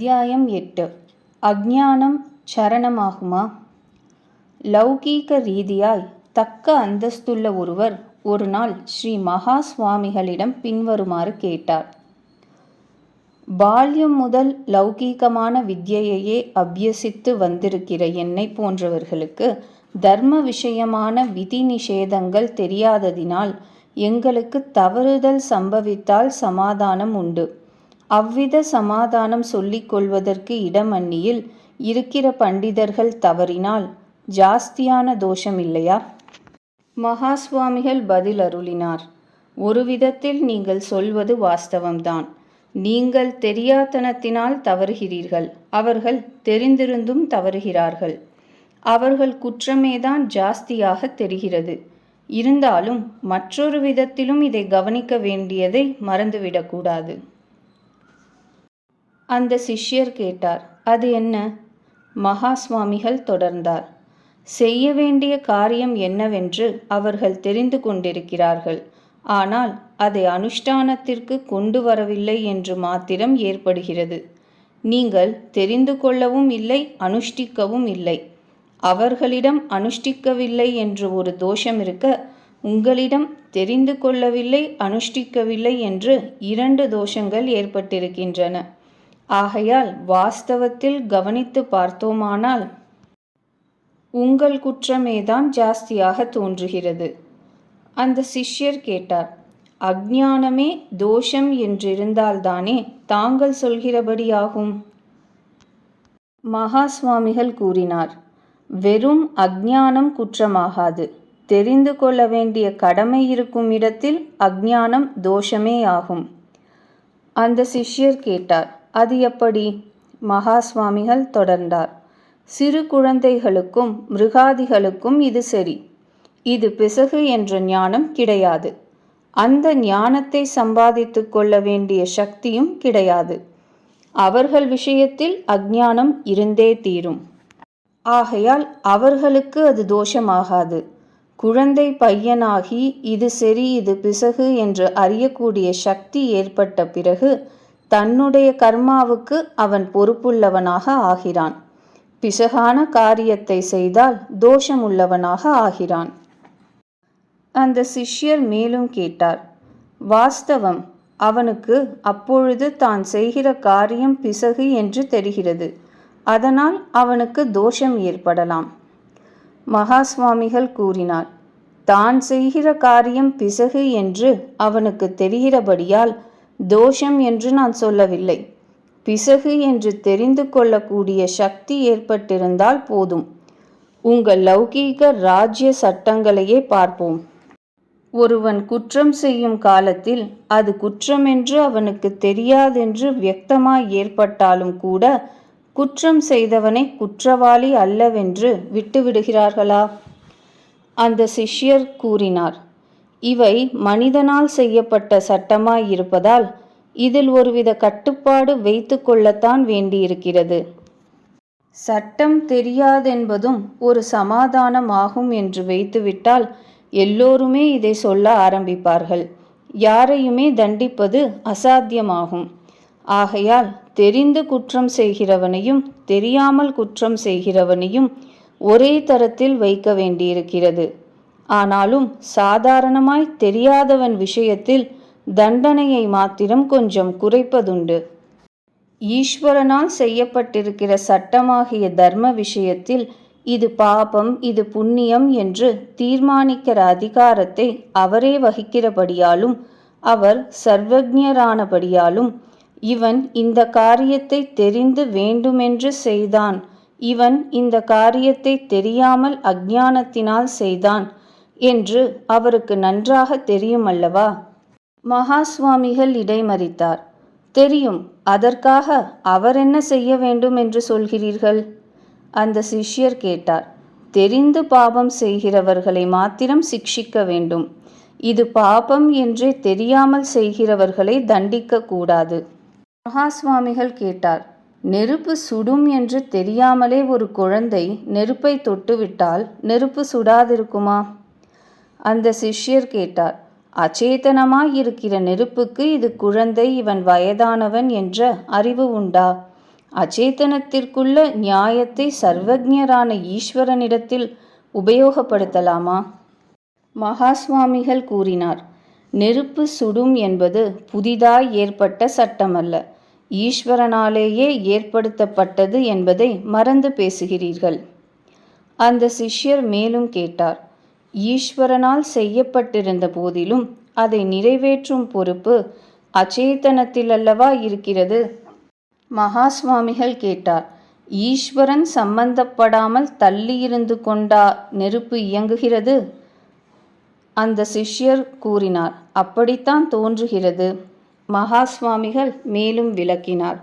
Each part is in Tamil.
அத்தியாயம் எட்டு. அஜானம் சரணமாகுமா? லௌகீக ரீதியாய் தக்க அந்தஸ்துள்ள ஒருவர் ஒரு நாள் ஸ்ரீ மகா சுவாமிகளிடம் பின்வருமாறு கேட்டார். பால்யம் முதல் லௌகீகமான வித்தியையே அபியசித்து வந்திருக்கிற என்னை போன்றவர்களுக்கு தர்ம விஷயமான விதி நிஷேதங்கள் தெரியாததினால் எங்களுக்கு தவறுதல் சம்பவித்தால் சமாதானம் உண்டு. அவ்வித சமாதானம் சொல்லிக் கொள்வதற்கு இடமன்னியில் இருக்கிற பண்டிதர்கள் தவறினால் ஜாஸ்தியான தோஷம் இல்லையா? மகாஸ்வாமிகள் பதில் அருளினார். ஒரு விதத்தில் நீங்கள் சொல்வது வாஸ்தவம்தான். நீங்கள் தெரியாதனத்தினால் தவறுகிறீர்கள். அவர்கள் தெரிந்திருந்தும் தவறுகிறார்கள். அவர்கள் குற்றமேதான் ஜாஸ்தியாக தெரிகிறது. இருந்தாலும் மற்றொரு விதத்திலும் இதை கவனிக்க வேண்டியதை மறந்துவிடக்கூடாது அந்த சிஷ்யர் கேட்டார் அது என்ன? மகா சுவாமிகள் தொடர்ந்தார். செய்ய வேண்டிய காரியம் என்னவென்று அவர்கள் தெரிந்து கொண்டிருக்கிறார்கள். ஆனால் அதை அனுஷ்டானத்திற்கு கொண்டு வரவில்லை என்று மாத்திரம் ஏற்படுகிறது. நீங்கள் தெரிந்து கொள்ளவும் இல்லை அனுஷ்டிக்கவும் இல்லை. அவர்களிடம் அனுஷ்டிக்கவில்லை என்று ஒரு தோஷம் இருக்க உங்களிடம் தெரிந்து கொள்ளவில்லை அனுஷ்டிக்கவில்லை என்று இரண்டு தோஷங்கள் ஏற்பட்டிருக்கின்றன. ஆகையால் வாஸ்தவத்தில் கவனித்து பார்த்தோமானால் உங்கள் குற்றமேதான் ஜாஸ்தியாக தோன்றுகிறது. அந்த சிஷ்யர் கேட்டார் அஜ்ஞானமே தோஷம் என்றிருந்தால்தானே தாங்கள் சொல்கிறபடியாகும்? மகா சுவாமிகள் கூறினார் வெறும் அஜ்ஞானம் குற்றமாகாது. தெரிந்து கொள்ள வேண்டிய கடமை இருக்கும் இடத்தில் அஜ்ஞானம் தோஷமே ஆகும். அந்த சிஷ்யர் கேட்டார் அது எப்படி? மகா சுவாமிகள் தொடர்ந்தார். சிறு குழந்தைகளுக்கும் மிருகாதிகளுக்கும் இது சரி. இது பிசகு என்ற ஞானம் கிடையாது. அந்த ஞானத்தை சம்பாதித்து கொள்ள வேண்டிய சக்தியும் கிடையாது. அவர்கள் விஷயத்தில் அஜ்ஞானம் இருந்தே தீரும். ஆகையால் அவர்களுக்கு அது தோஷமாகாது. குழந்தை பையனாகி இது சரி இது பிசகு என்று அறியக்கூடிய சக்தி ஏற்பட்ட பிறகு தன்னுடைய கர்மாவுக்கு அவன் பொறுப்புள்ளவனாக ஆகிறான். பிசகான காரியத்தை செய்தால் தோஷமுள்ளவனாக ஆகிறான். அந்த சிஷ்யர் மேலும் கேட்டார் வாஸ்தவம் அவனுக்கு அப்பொழுது தான் செய்கிற காரியம் பிசகு என்று தெரிகிறது. அதனால் அவனுக்கு தோஷம் ஏற்படலாம். மகா சுவாமிகள் கூறினார் தான் செய்கிற காரியம் பிசகு என்று அவனுக்கு தெரிகிறபடியால் தோஷம் என்று நான் சொல்லவில்லை. பிசகு என்று தெரிந்து கொள்ளக்கூடிய சக்தி ஏற்பட்டிருந்தால் போதும். உங்கள் லௌகீக ராஜ்ய சட்டங்களையே பார்ப்போம். ஒருவன் குற்றம் செய்யும் காலத்தில் அது குற்றம் என்று அவனுக்கு தெரியாதென்று வியக்தமாய் ஏற்பட்டாலும் கூட குற்றம் செய்தவனை குற்றவாளி அல்லவென்று விட்டுவிடுகிறார்களா? அந்த சிஷ்யர் கூறினார் இவை மனிதனால் செய்யப்பட்ட சட்டமாய் இருப்பதால் இதில் ஒருவித கட்டுப்பாடு வைத்து கொள்ளத்தான் வேண்டியிருக்கிறது. சட்டம் தெரியாதென்பதும் ஒரு சமாதானம் ஆகும் என்று வைத்துவிட்டால் எல்லோருமே இதை சொல்ல ஆரம்பிப்பார்கள். யாரையுமே தண்டிப்பது அசாத்தியமாகும். ஆகையால் தெரிந்து குற்றம் செய்கிறவனையும் தெரியாமல் குற்றம் செய்கிறவனையும் ஒரே தரத்தில் வைக்க வேண்டியிருக்கிறது. ஆனாலும் சாதாரணமாய் தெரியாதவன் விஷயத்தில் தண்டனையை மாத்திரம் கொஞ்சம் குறைப்பதுண்டு. ஈஸ்வரனால் செய்யப்பட்டிருக்கிற சட்டமாகிய தர்ம விஷயத்தில் இது பாபம் இது புண்ணியம் என்று தீர்மானிக்கிற அதிகாரத்தை அவரே வகிக்கிறபடியாலும் அவர் சர்வஜரானபடியாலும் இவன் இந்த காரியத்தை தெரிந்து வேண்டுமென்று செய்தான். இவன் இந்த காரியத்தை தெரியாமல் அஜானத்தினால் செய்தான். என்று அவருக்கு நன்றாக தெரியும் அல்லவா மகா சுவாமிகள் இடைமறித்தார். தெரியும் அதற்காக அவர் என்ன செய்ய வேண்டும் என்று சொல்கிறீர்கள்? அந்த சிஷ்யர் கேட்டார். தெரிந்து பாபம் செய்கிறவர்களை மாத்திரம் சிக்ஷிக்க வேண்டும். இது பாபம் என்றே தெரியாமல் செய்கிறவர்களை தண்டிக்க கூடாது. மகா சுவாமிகள் கேட்டார். நெருப்பு சுடும் என்று தெரியாமலே ஒரு குழந்தை நெருப்பை தொட்டுவிட்டால் நெருப்பு சுடாதிருக்குமா? அந்த சிஷ்யர் கேட்டார் அச்சேதனமாய் இருக்கிற நெருப்புக்கு இது குழந்தை இவன் வயதானவன் என்ற அறிவு உண்டா? அச்சேதனத்திற்குள்ள நியாயத்தை சர்வஜரான ஈஸ்வரனிடத்தில் உபயோகப்படுத்தலாமா? மகாஸ்வாமிகள் கூறினார் நெருப்பு சுடும் என்பது புதிதாய் ஏற்பட்ட சட்டமல்ல. ஈஸ்வரனாலேயே ஏற்படுத்தப்பட்டது என்பதை மறந்து பேசுகிறீர்கள். அந்த சிஷ்யர் மேலும் கேட்டார் ஈஸ்வரனால் செய்யப்பட்டிருந்த போதிலும் அதை நிறைவேற்றும் பொறுப்பு அச்சேதனத்தில் அல்லவா இருக்கிறது? மகாஸ்வாமிகள் கேட்டார். ஈஸ்வரன் சம்பந்தப்படாமல் தள்ளியிருந்து கொண்டா நெருப்பு இயங்குகிறது? அந்த சிஷ்யர் கூறினார். அப்படித்தான் தோன்றுகிறது. மகாஸ்வாமிகள் மேலும் விளக்கினார்.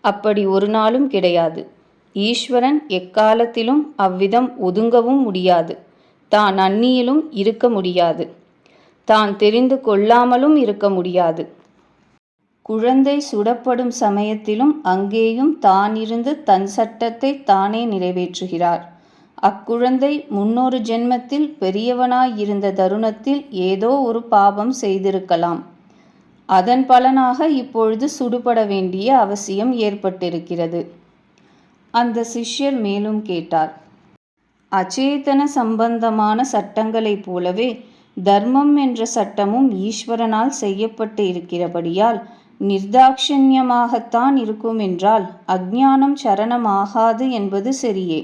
அப்படி ஒரு நாளும் கிடையாது. ஈஸ்வரன் எக்காலத்திலும் அவ்விதம் ஒதுங்கவும் முடியாது. தான் அந்நியிலும் இருக்க முடியாது. தான் தெரிந்து கொள்ளாமலும் இருக்க முடியாது. குழந்தை சுடப்படும் சமயத்திலும் அங்கேயும் தானிருந்து தன் சட்டத்தை தானே நிறைவேற்றுகிறார். அக்குழந்தை முன்னொரு ஜென்மத்தில் பெரியவனாயிருந்த தருணத்தில் ஏதோ ஒரு பாபம் செய்திருக்கலாம். அதன் பலனாக இப்பொழுது சுடுபட வேண்டிய அவசியம் ஏற்பட்டிருக்கிறது. அந்த சிஷ்யர் மேலும் கேட்டார் அச்சேதன சம்பந்தமான சட்டங்களைப் போலவே தர்மம் என்ற சட்டமும் ஈஸ்வரனால் செய்யப்பட்டு இருக்கிறபடியால் நிர்தாட்சண்யமாகத்தான் இருக்கும் என்றால் அஜ்ஞானம் சரணமாகாது என்பது சரியே.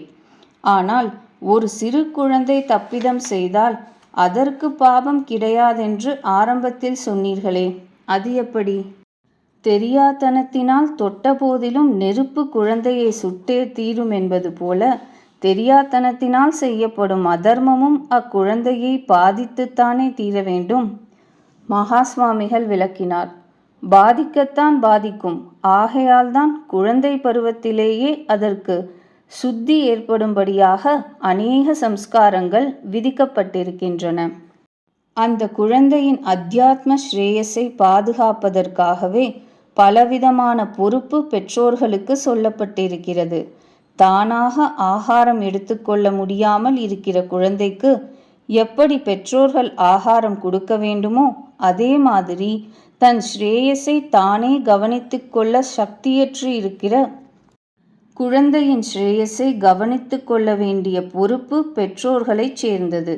ஆனால் ஒரு சிறு குழந்தை தப்பிதம் செய்தால் அதற்கு பாபம் கிடையாதென்று ஆரம்பத்தில் சொன்னீர்களே அது எப்படி? தெரியாத்தனத்தினால் தொட்டபோதிலும் நெருப்பு குழந்தையை சுட்டே தீரும் என்பது போல தெரியாத்தனத்தினால் செய்யப்படும் அதர்மமும் அக்குழந்தையை பாதித்துத்தானே தீர வேண்டும். மகாஸ்வாமிகள் விளக்கினார் பாதிக்கத்தான் பாதிக்கும். ஆகையால்தான் குழந்தை பருவத்திலேயே அதற்கு சுத்தி ஏற்படும்படியாக அநேக சம்ஸ்காரங்கள் விதிக்கப்பட்டிருக்கின்றன. அந்த குழந்தையின் அத்தியாத்ம ஸ்ரேயஸை பாதுகாப்பதற்காகவே பலவிதமான பொறுப்பு பெற்றோர்களுக்கு சொல்லப்பட்டிருக்கிறது. தானாக ஆகாரம் எடுத்துக்கொள்ள முடியாமல் இருக்கிற குழந்தைக்கு எப்படி பெற்றோர்கள் ஆகாரம் கொடுக்க வேண்டுமோ அதே மாதிரி தன் ஸ்ரேயஸை தானே கவனித்து கொள்ள சக்தியற்று இருக்கிற குழந்தையின் ஸ்ரேயஸை கவனித்து கொள்ள வேண்டிய பொறுப்பு பெற்றோர்களைச் சேர்ந்தது.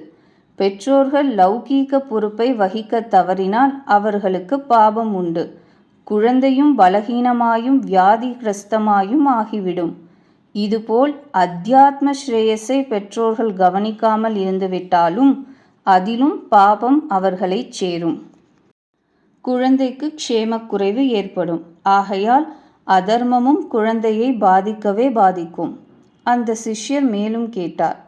பெற்றோர்கள் லௌகீக பொறுப்பை வகிக்க தவறினால் அவர்களுக்கு பாபம் உண்டு. குழந்தையும் பலகீனமாயும் வியாதிகிரஸ்தமாயும் ஆகிவிடும். இதுபோல் அத்தியாத்ம ஸ்ரேயஸை பெற்றோர்கள் கவனிக்காமல் இருந்துவிட்டாலும் அதிலும் பாபம் அவர்களைச் சேரும். குழந்தைக்கு க்ஷேமக்குறைவு ஏற்படும். ஆகையால் அதர்மமும் குழந்தையை பாதிக்கவே பாதிக்கும். அந்த சிஷ்யர் மேலும் கேட்டார்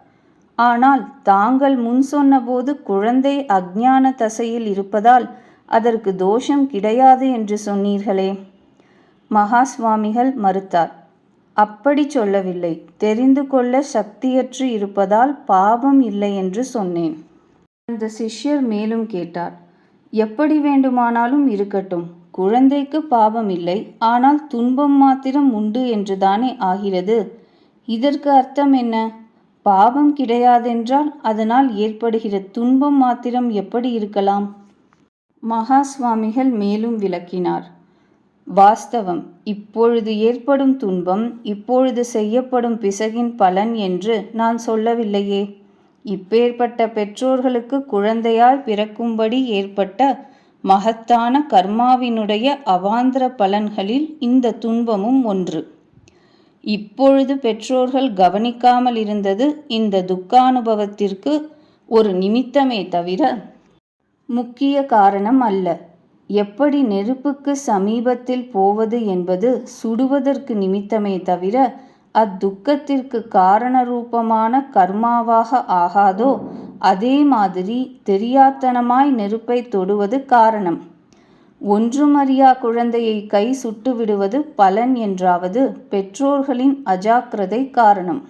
ஆனால் தாங்கள் முன் சொன்னபோது குழந்தை அஜ்ஞான தசையில் இருப்பதால் அதற்கு தோஷம் கிடையாது என்று சொன்னீர்களே. மகாஸ்வாமிகள் மறுத்தார் அப்படி சொல்லவில்லை. தெரிந்து கொள்ள சக்தியற்று இருப்பதால் பாவம் இல்லை என்று சொன்னேன். அந்த சிஷ்யர் மேலும் கேட்டார் எப்படி வேண்டுமானாலும் இருக்கட்டும். குழந்தைக்கு பாவம் இல்லை. ஆனால் துன்பம் மாத்திரம் உண்டு என்றுதானே ஆகிறது. இதற்கு அர்த்தம் என்ன? பாவம் கிடையாதென்றால் அதனால் ஏற்படுகிற துன்பம் மாத்திரம் எப்படி இருக்கலாம்? மகா சுவாமிகள் மேலும் விளக்கினார் வாஸ்தவம். இப்பொழுது ஏற்படும் துன்பம் இப்பொழுது செய்யப்படும் பிசகின் பலன் என்று நான் சொல்லவில்லையே. இப்பேற்பட்ட பெற்றோர்களுக்கு குழந்தையால் பிறக்கும்படி ஏற்பட்ட மகத்தான கர்மாவினுடைய அவாந்திர பலன்களில் இந்த துன்பமும் ஒன்று. இப்பொழுது பெற்றோர்கள் கவனிக்காமல் இருந்தது இந்த துக்கானுபவத்திற்கு ஒரு நிமித்தமே தவிர முக்கிய காரணம் அல்ல. எப்படி நெருப்புக்கு சமீபத்தில் போவது என்பது சுடுவதற்கு நிமித்தமே தவிர அத்துக்கத்திற்கு காரணரூபமான கர்மாவாக ஆகாதோ அதே மாதிரி தெரியாத்தனமாய் நெருப்பை தொடுவது காரணம். ஒன்றுமறியா குழந்தையை கை சுட்டு விடுவது பலன் என்றாவது பெற்றோர்களின் அஜாக்கிரதை காரணம்.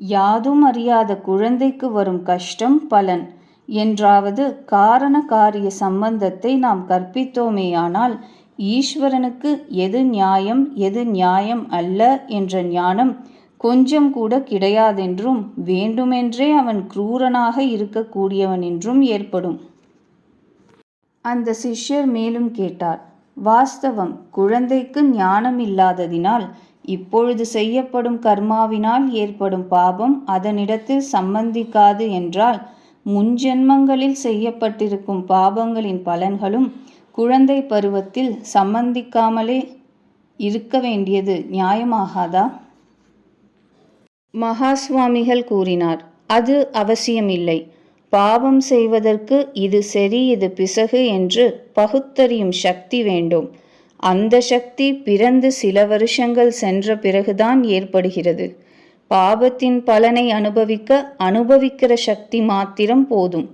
யாதும் அறியாத குழந்தைக்கு வரும் கஷ்டம் பலன். என்றாவது காரண காரிய சம்பந்தத்தை நாம் கற்பித்தோமேயானால் ஈஸ்வரனுக்கு எது நியாயம் எது நியாயம் அல்ல என்ற ஞானம் கொஞ்சம் கூட கிடையாதென்றும் வேண்டுமென்றே அவன் குரூரனாக இருக்கக்கூடியவன் என்றும் ஏற்படும். அந்த சிஷ்யர் மேலும் கேட்டார் வாஸ்தவம் குழந்தைக்கு ஞானம் இல்லாததினால் இப்பொழுது செய்யப்படும் கர்மாவினால் ஏற்படும் பாபம் அதனிடத்தில் சம்பந்திக்காது என்றால் முன்ஜென்மங்களில் செய்யப்பட்டிருக்கும் பாபங்களின் பலன்களும் குழந்தை பருவத்தில் சம்பந்திக்காமலே இருக்க வேண்டியது நியாயமாகாதா? மகாஸ்வாமிகள் கூறினார் அது அவசியமில்லை. பாவம் செய்வதற்கு இது சரி இது பிசகு என்று பகுத்தறியும் சக்தி வேண்டும். அந்த சக்தி பிறந்து சில வருஷங்கள் சென்ற பிறகுதான் ஏற்படுகிறது. பாபத்தின் பலனை அனுபவிக்க அனுபவிக்கிற சக்தி மாத்திரம் போதும்.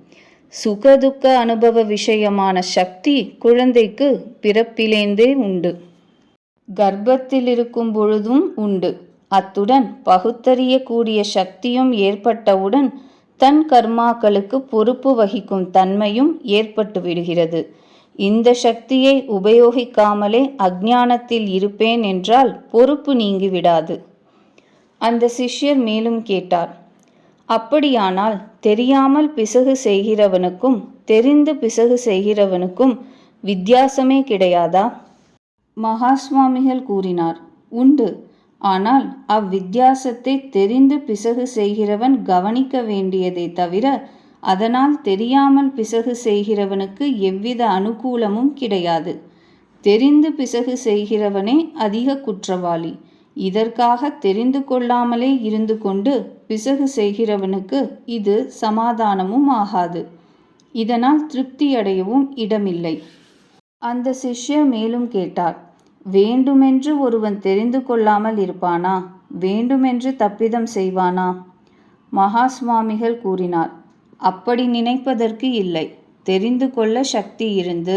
சுகதுக்க அனுபவ விஷயமான சக்தி குழந்தைக்கு பிறப்பிலேந்தே உண்டு. கர்ப்பத்தில் இருக்கும் பொழுதும் உண்டு. அத்துடன் பகுத்தறியக்கூடிய சக்தியும் ஏற்பட்டவுடன் தன் கர்மாக்களுக்கு பொறுப்பு வகிக்கும் தன்மையும் ஏற்பட்டு விடுகிறது. இந்த சக்தியை உபயோகிக்காமலே அஜ்ஞானத்தில் இருப்பேன் என்றால் பொறுப்பு நீங்கிவிடாது அந்த சிஷ்யர் மேலும் கேட்டார் அப்படியானால் தெரியாமல் பிசகு செய்கிறவனுக்கும் தெரிந்து பிசகு செய்கிறவனுக்கும் வித்தியாசமே கிடையாதா? மகாஸ்வாமிகள் கூறினார் உண்டு. ஆனால் அவ்வித்தியாசத்தை தெரிந்து பிசகு செய்கிறவன் கவனிக்க வேண்டியதை தவிர அதனால் தெரியாமல் பிசகு செய்கிறவனுக்கு எவ்வித அனுகூலமும் கிடையாது. தெரிந்து பிசகு செய்கிறவனே அதிக குற்றவாளி. இதற்காக தெரிந்து கொள்ளாமலே இருந்து கொண்டு பிசகு செய்கிறவனுக்கு இது சமாதானமும் ஆகாது. இதனால் திருப்தியடையவும் இடமில்லை. அந்த சிஷ்யர் மேலும் கேட்டார் வேண்டுமென்று ஒருவன் தெரிந்து கொள்ளாமல் இருப்பானா? வேண்டுமென்று தப்பிதம் செய்வானா? மகா சுவாமிகள் கூறினார் அப்படி நினைப்பதற்கு இல்லை. தெரிந்து கொள்ள சக்தி இருந்து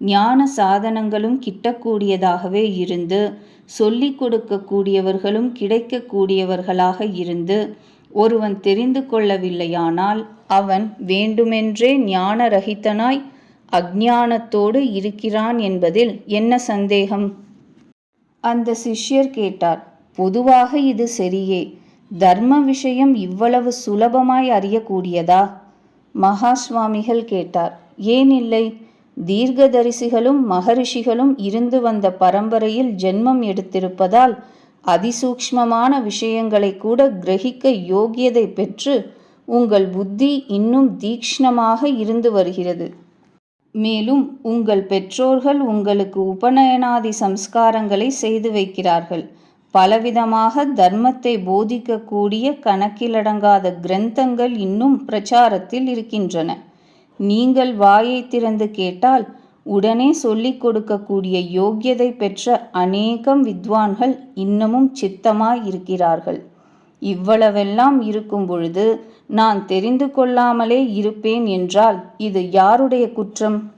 ஞான சாதனங்களும் கிட்டக்கூடியதாகவே இருந்து சொல்லிக் கொடுக்கக்கூடியவர்களும் கிடைக்கக்கூடியவர்களாக இருந்து ஒருவன் தெரிந்து கொள்ளவில்லையானால் அவன் வேண்டுமென்றே ஞான ரகித்தனாய் அஜானத்தோடு இருக்கிறான் என்பதில் என்ன சந்தேகம்? அந்த சிஷ்யர் கேட்டார் பொதுவாக இது சரியே. தர்ம விஷயம் இவ்வளவு சுலபமாய் அறியக்கூடியதா? மகா சுவாமிகள் கேட்டார் ஏன் இல்லை? தீர்க்கதரிசிகளும் மகரிஷிகளும் இருந்து வந்த பரம்பரையில் ஜென்மம் எடுத்திருப்பதால் அதிசூக்ஷ்மமான விஷயங்களை கூட கிரகிக்க யோகியதை பெற்று உங்கள் புத்தி இன்னும் தீக்ஷ்ணமாக இருந்து வருகிறது. மேலும் உங்கள் பெற்றோர்கள் உங்களுக்கு உபநயனாதி சம்ஸ்காரங்களை செய்து வைக்கிறார்கள். பலவிதமாக தர்மத்தை போதிக்கக்கூடிய கணக்கிலடங்காத கிரந்தங்கள் இன்னும் பிரச்சாரத்தில் இருக்கின்றன. நீங்கள் வாயை திறந்து கேட்டால் உடனே சொல்லிக் கொடுக்கக்கூடிய யோக்கியதை பெற்ற அநேகம் வித்வான்கள் இன்னமும் சித்தமாய் இருக்கிறார்கள் இவ்வளவெல்லாம் இருக்கும் பொழுது நான் தெரிந்து கொள்ளாமலே இருப்பேன் என்றால் இது யாருடைய குற்றம்?